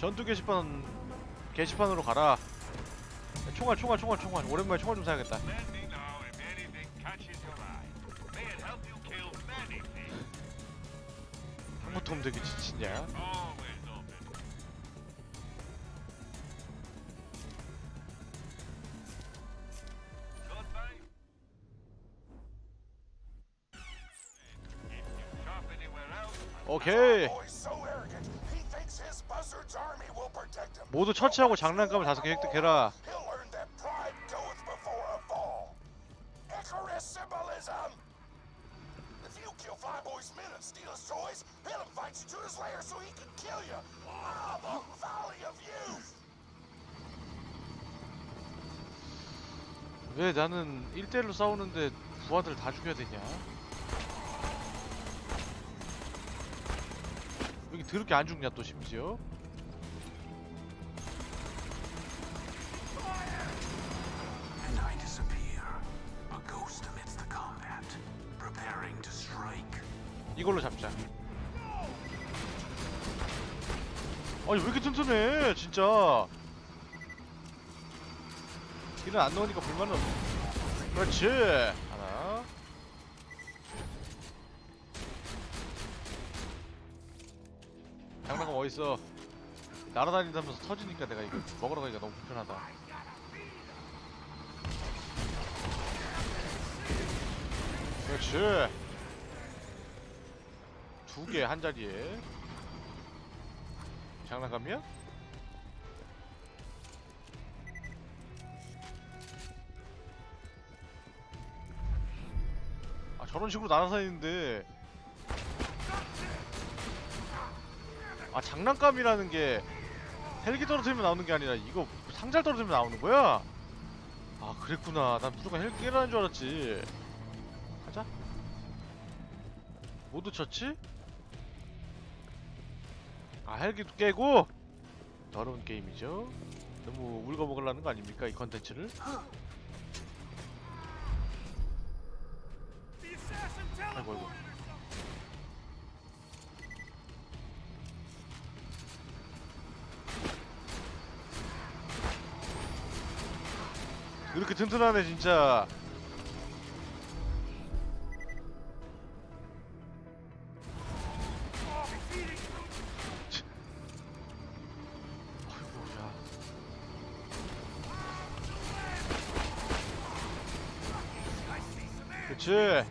전투 게시판 게시판으로 가라 총알 총알 총알 총알 오랜만에 총알 좀 사야겠다 Let me know if anything catches your eye. May it help you kill many things. 한 번도 없는 되게 지치냐 오케이 모두 처치하고 장난감을 다섯 개 획득해라. Ah! 왜 나는 1대1로 싸우는데 부하들 다 죽여야 되냐 여기 더럽게 안 죽냐 또 심지어 이걸로 잡자. 아니 왜 이렇게 튼튼해 진짜? 길은 안 넣으니까 불만은 없 그렇지. 하나. 장난감 어딨어? 날아다니면서 터지니까 내가 이거 먹으러 가기가 너무 불편하다. 그렇지 두 개 한 자리에 장난감이야? 아 저런 식으로 날아다니는데 아 장난감이라는 게 헬기 떨어뜨리면 나오는 게 아니라 이거 상자를 떨어뜨리면 나오는 거야? 아 그랬구나 난 무조건 헬기라는 줄 알았지 가자 모두 쳤지? 아 헬기도 깨고 더러운 게임이죠. 너무 울거먹으려는 거 아닙니까 이 컨텐츠를? 아이고 아이고. 이렇게 튼튼하네 진짜 Time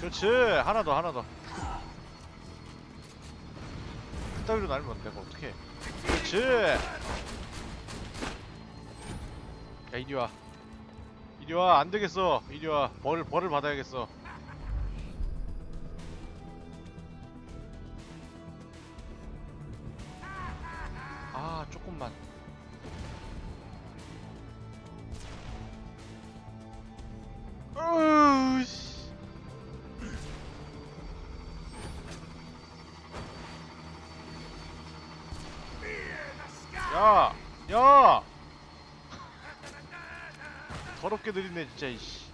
그렇지. 하나 더 하나 더. 그따위로 날면 내가 어떡해. 그렇지. 야 이리 와. 이리 와. 안 되겠어. 이리 와. 벌을 벌을 받아야겠어 더럽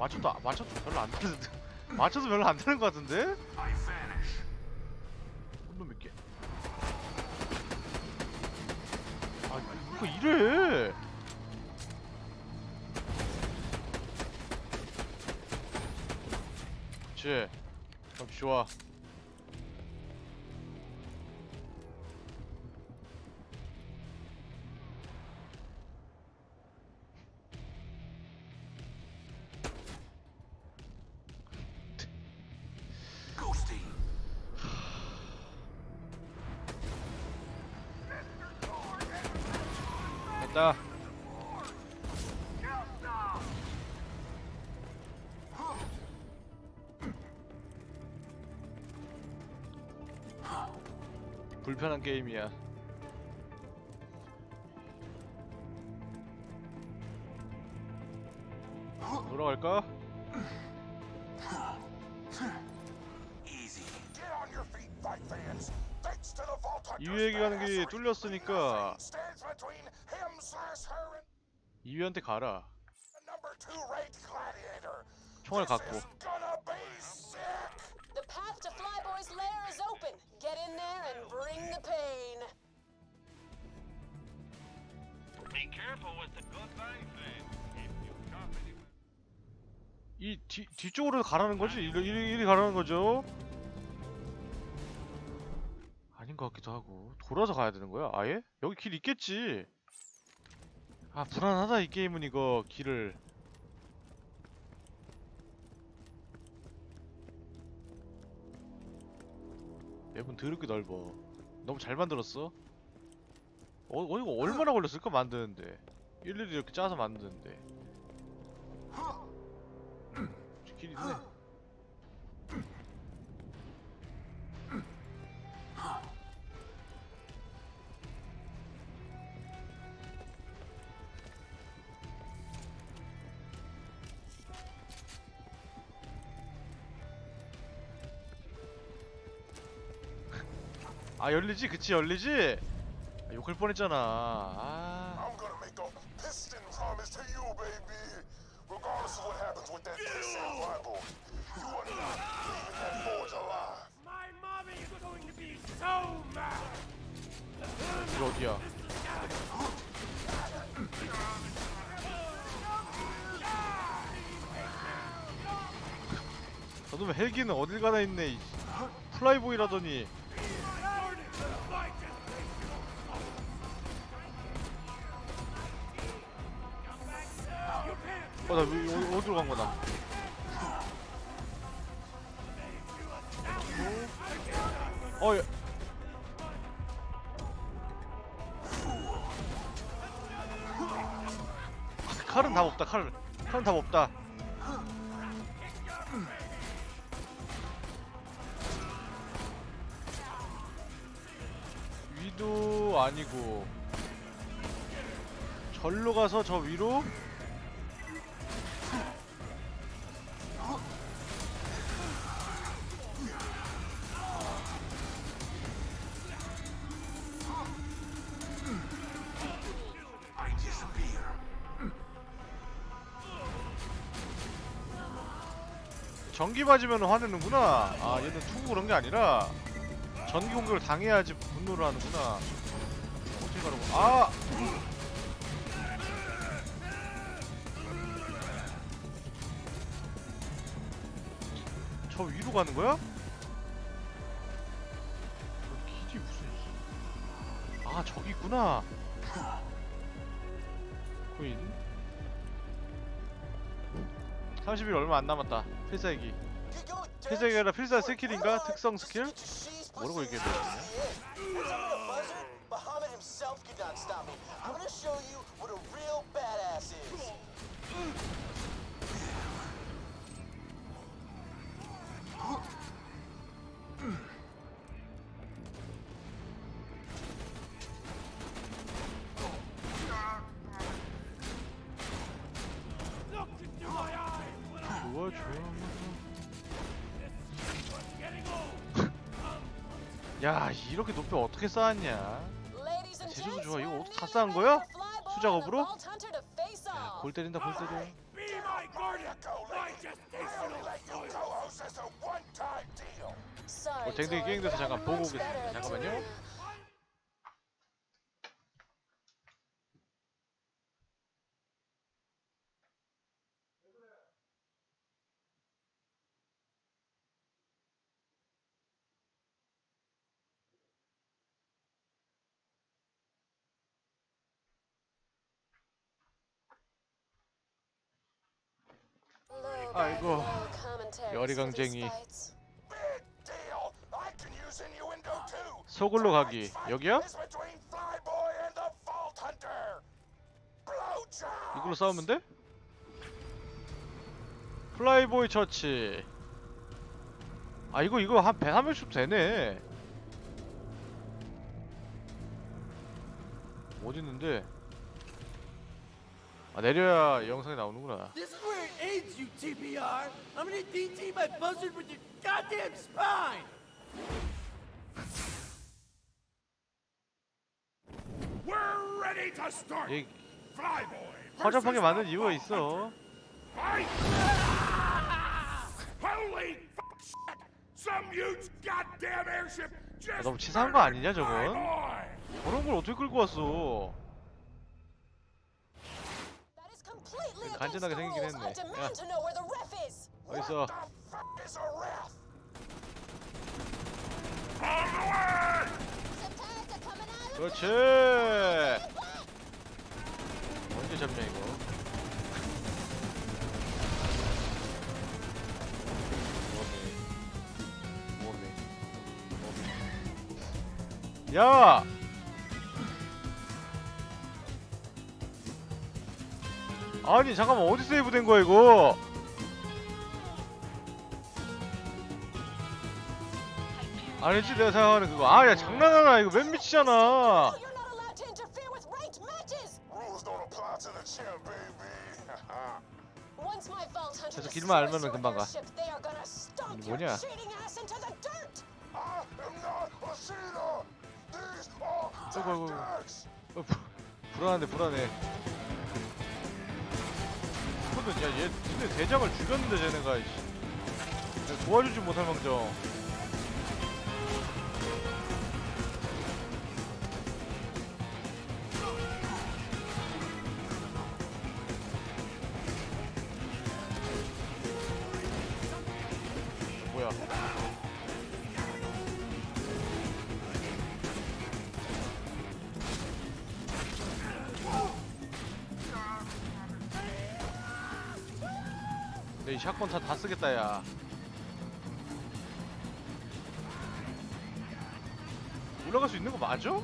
맞춰도 아- 맞춰도 별로 안 되는데. 맞춰도 별로 안 되는 것 같은데? 혼돈 몇 개? 아, 이거 이래. 그치. 그럼 좋아. 간다. 불편한 게임이야. 돌아갈까? 이 얘기하는 게 뚫렸으니까 이위한테 가라. 총알 갖고. 이 뒤, 뒤쪽으로 가라는 거지? 이리, 이리, 이리 가라는 거죠? 아닌 것 같기도 하고 돌아서 가야 되는 거야? 아예? 여기 길 있겠지? 아 불안하다 이 게임은 이거 길을. 맵은 더럽게 넓어. 너무 잘 만들었어? 어, 어 이거 얼마나 걸렸을까 만드는데? 일일이 이렇게 짜서 만드는데. 길 있네 아 열리지? 그치 열리지? 아, 욕할 뻔했잖아 아. 이거 어디야 저놈 헬기는 어딜 가나 있네 이 플라이보이라더니 어나 어디로 간 거다. 어 야. 칼은 답 없다 칼. 칼은 답 없다. 위도 아니고 절로 가서 저 위로 전기 맞으면 화내는구나. 아 얘는 투구 그런 게 아니라 전기 공격을 당해야지 분노를 하는구나. 어떻게 가라고. 아! 저 위로 가는 거야? 저 길이 무슨 아 저기 있구나. 코인 30일 얼마 안 남았다. 필살기 아니라 필살 스킬인가? 특성 스킬? 뭐라고 얘기해야 되냐? Muhammad himself could not stop me. I'm gonna show you what a real badass is. 야 이렇게 높이 어떻게 쌓았냐 Ladies and 제주도 좋아. 이거 어떻게 다 쌓은 거야? 수작업으로? off. 골 때린다 골 때려 어, 댕댕이 게임돼서 잠깐 보고 오겠습니다. 잠깐만요. 아이고, 열이강쟁이. 서글로 가기 여기야? 이걸로 싸우면 돼? 플라이보이 처치 아 이거 이거 한 130 되네 어디 있는데? 아 내려야 영상이 나오는구나. This is where it ends, you TPR. I'm gonna DT my buzzard with your goddamn spine. We're ready to start. 얘 Flyboy. 허접하게 만든 이유가 있어. Holy fuck shit! Some huge goddamn airship just 너무 치사한 거 아니냐, 저건? 저런 걸 어떻게 끌고 왔어? 간지나게 생기긴 했네. is. 어디 있어? 그렇지. 언제 잡냐 이거? 뭐네? 뭐네? 야! 아니 잠깐만 어디 세이브된 거야 이거? 아니지 내가 생각하는 그거 아야 장난하나 이거 맨 그래서 destroys 길만 your 금방 가. 뭐냐? tactics. 어, 부, 불안한데 불안해 근데 야얘 니네 대장을 죽였는데 쟤네가 도와주지 못할 망정 샷건 다, 다 쓰겠다 야 올라갈 수 있는 거 맞아?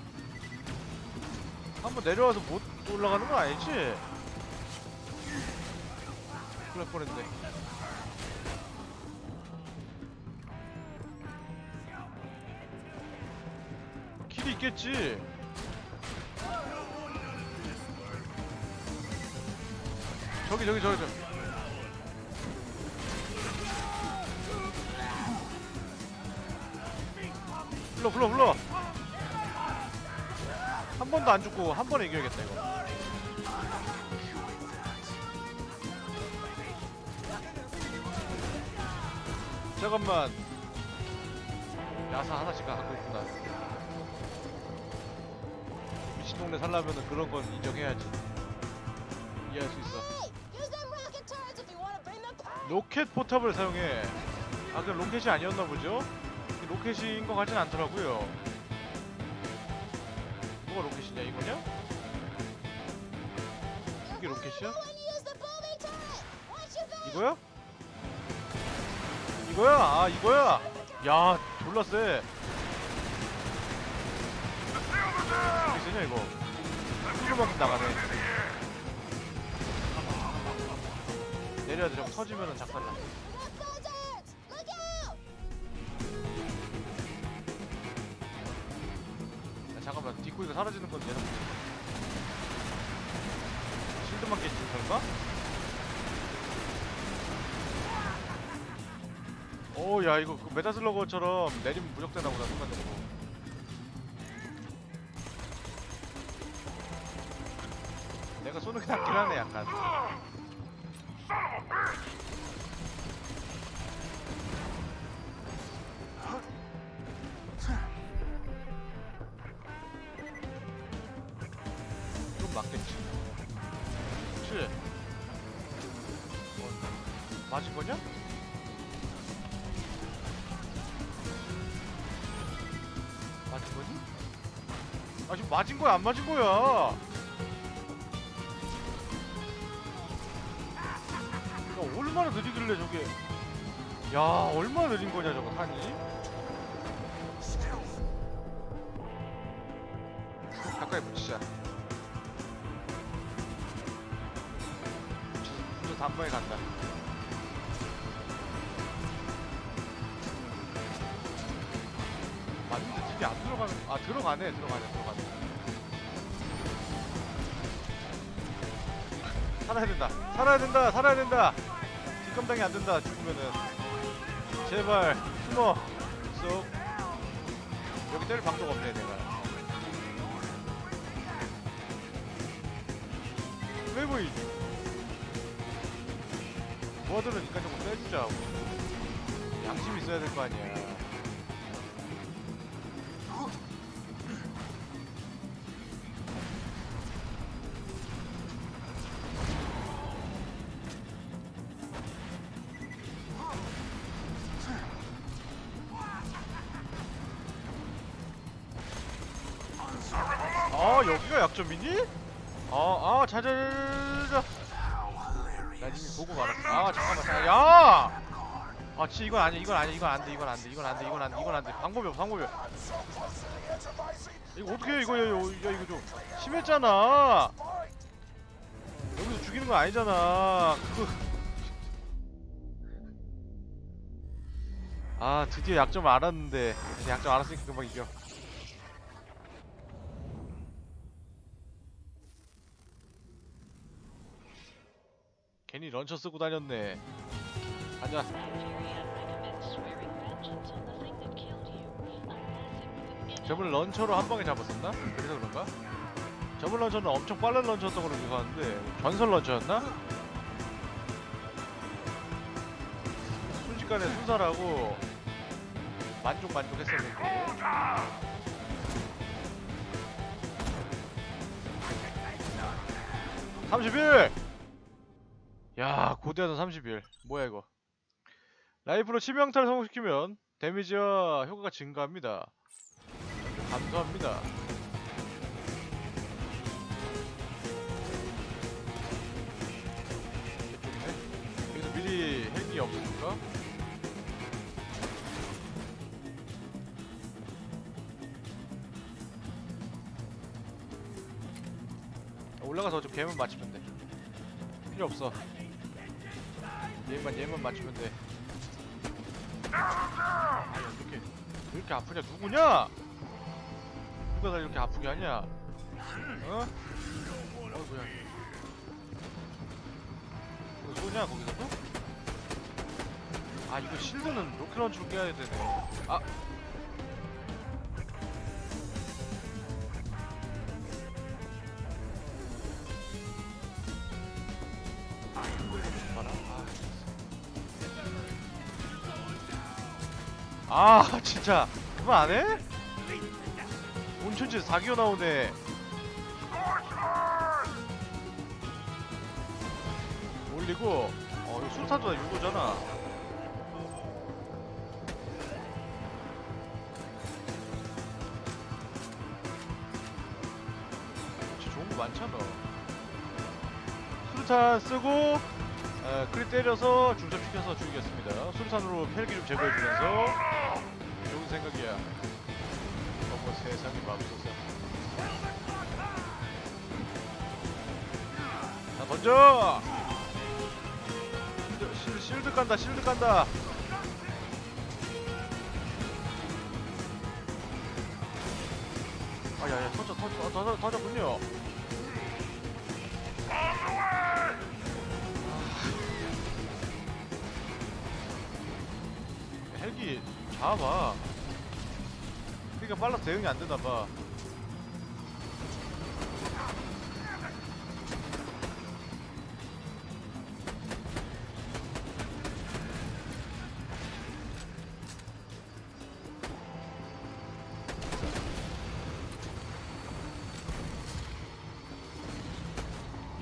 한번 내려와서 못 올라가는 건 아니지? 날 뻔했네 길이 있겠지 저기 저기 저기 저기 불러 불러 불러. 한 번도 안 죽고 한 번에 이겨야겠다 이거. 잠깐만. 야사 하나씩 갖고 있구나. 미친 동네 살려면은 그런 건 인정해야지. 이해할 수 있어. 로켓 포탑을 사용해. 아 그 로켓이 아니었나 보죠? 로켓인 것 같진 않더라고요 뭐가 로켓이냐 이거냐? 이게 로켓이야? 이거야? 이거야? 아 이거야? 야 졸라 세 어떻게 세냐 이거 훌륭만큼 나가네 내려야 돼 저거 터지면은 작살나 뒷구이가 사라지는 건 얘는 실드만 깨지는 건가? 오야 이거 그 메타슬러거처럼 내리면 무적되나 보다 순간적으로 내가 쏘는 게 낫긴 하네 약간 맞은 거야 안 맞은 거야? 야 얼마나 느리길래 저게? 야 얼마나 느린 거냐 저거 탄이? 가까이 붙이자. 진짜 단번에 간다. 맞는데 집이 안 들어가는 아 들어가네 들어가네 살아야 된다. 살아야 된다. 살아야 된다. 뒷감당이 안 된다. 죽으면은 제발 숨어 쏙. 여기 때릴 방도가 없네 내가. 왜 보이 모아들은 인간적으로 빼주자. 양심 있어야 될 거 아니야 이건 아니야 이건 아니야 이건 안돼 이건 안돼 이건 안돼 이건 안돼 이건 안돼. 방법이 없어 방법이 없어. 이거 어떻게 해 이거 야, 야, 야 이거 좀 심했잖아. 여기서 죽이는 거 아니잖아. 그... 아 드디어 약점을 알았는데. 약점 알았으니까 금방 이겨. 괜히 런처 쓰고 다녔네. 가자 저번에 런처로 한 방에 잡았었나? 그래서 그런가? 저번 런처는 엄청 빠른 런처였던 걸로 기억하는데 전설 런처였나? 순식간에 순살하고 만족 만족 했었는데 31! 야 고대하던 31 뭐야 이거 라이프로 치명타를 성공시키면 데미지와 효과가 증가합니다. 감사합니다. 여기서 미리 헬기 없습니까? 올라가서 좀 개만 맞추면 돼. 필요 없어. 얘만 얘만 맞추면 돼 어떻게 왜 이렇게 아프냐? 누구냐? 누가 나 이렇게 아프게 하냐? 어? 어이구야. 이거 쏘냐 거기서도? 아 이거 실드는 로켓런치로 깨야 되네. 아 아, 아 진짜. 그만 안 해? 온천지에서 4기어 나오네. 올리고 어 이거 수탄도 다 6호잖아. 진짜 좋은 거 많잖아. 수류탄 쓰고 어, 크리 때려서 중첩시켜서 죽이겠습니다. 수류탄으로 헬기 좀 제거해주면서 좋은 생각이야. 어머 세상에 맙소사. 자 던져! 실드, 실드, 간다 실드 간다 아야야 터져 터져 터져 터졌군요 헬기 잡아. 그러니까 빨라서 대응이 안 되나 봐.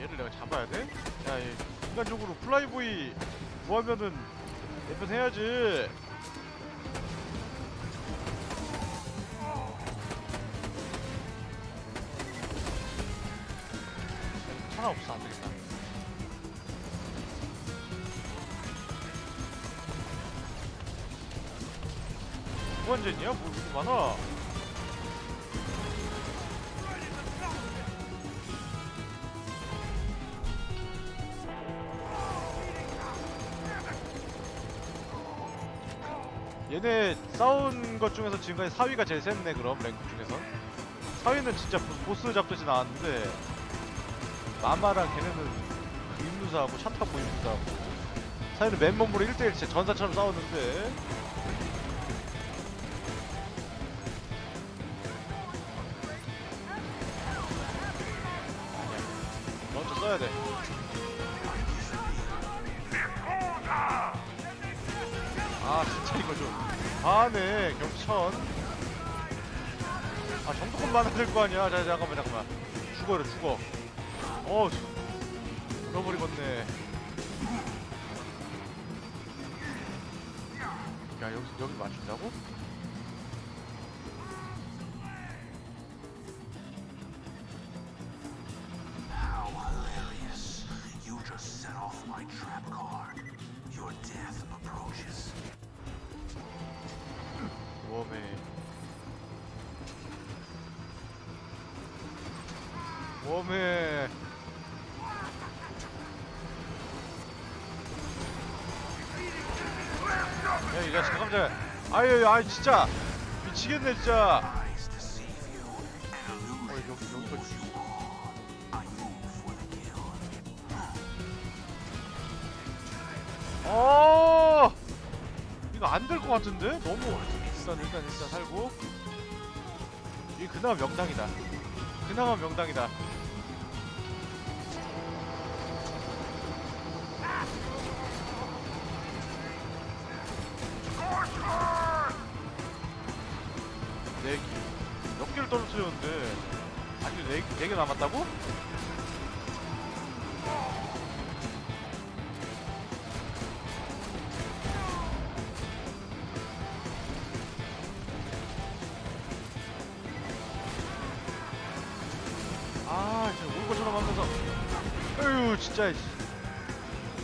얘를 내가 잡아야 돼? 야, 얘 인간적으로 플라이보이 구하면은 예쁜 해야지. 하나 없어 안 되겠다. 무한젠이야? 뭐 이렇게 많아? 얘네 싸운 것 중에서 지금까지 4위가 제일 셌네 그럼 랭크 중에서 4위는 진짜 보- 보스 잡듯이 나왔는데 마마랑 걔네는 임무사하고 차 타고 임무사하고. 사실은 맨몸으로 1대1 진짜 전사처럼 싸웠는데. 먼저 써야 돼. 아 진짜 이거 좀. 아네 겹천. 아 정도껏 많아야 될거 아니야. 자 잠깐만 잠깐만. 죽어라 죽어 어우 잃어버리겠네. 야 여기 여기 맞춘다고? How hilarious. 이 자식 깜짝이야 아유 아이 진짜. 미치겠네 진짜. 어. 어! 이거 안 될 것 같은데? 너무 일단 일단 일단 살고. 이게 그나마 명당이다. 그나마 명당이다 네기 몇 개를 떨어뜨렸는데 아직 네, 네개 남았다고? 아, 진짜 올 것처럼 하면서. 에휴, 진짜. 씨.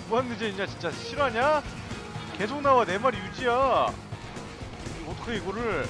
무한리제 이제 진짜 실화냐? 계속 나와 내 말이 이거 어떡해 이거를?